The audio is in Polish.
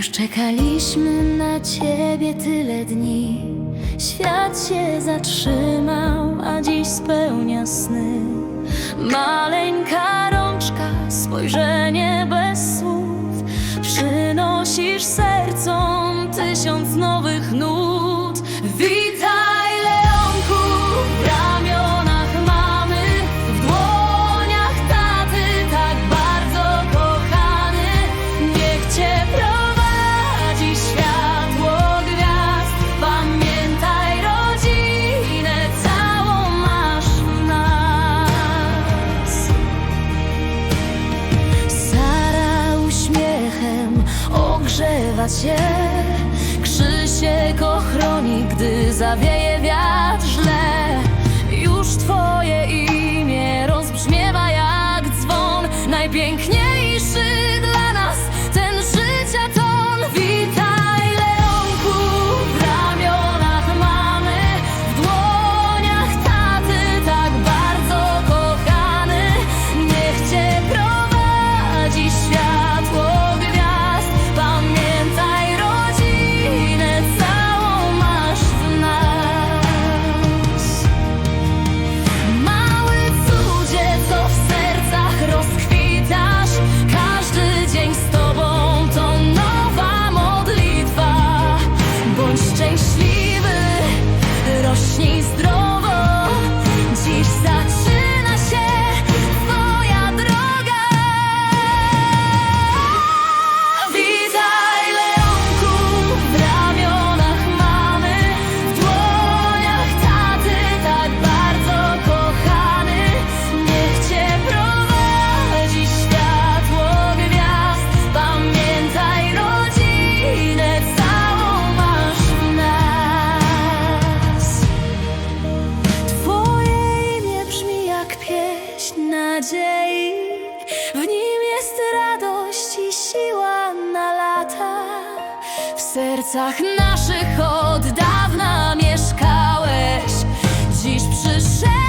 Już czekaliśmy na ciebie tyle dni. Świat się zatrzymał, a dziś spełnia sny. Maleńka rączka, spojrzenie bez słów. Przynosisz sercom tysiąc nowych nut. Witaj, ogrzewa cię Krzysiek ochroni, gdy zawieje wiatr źle. Już twoje imię rozbrzmiewa jak dzwon. Najpiękniejszy conversation. nadziei. W nim jest radość i siła na lata. W sercach naszych od dawna mieszkałeś, dziś przyszedł.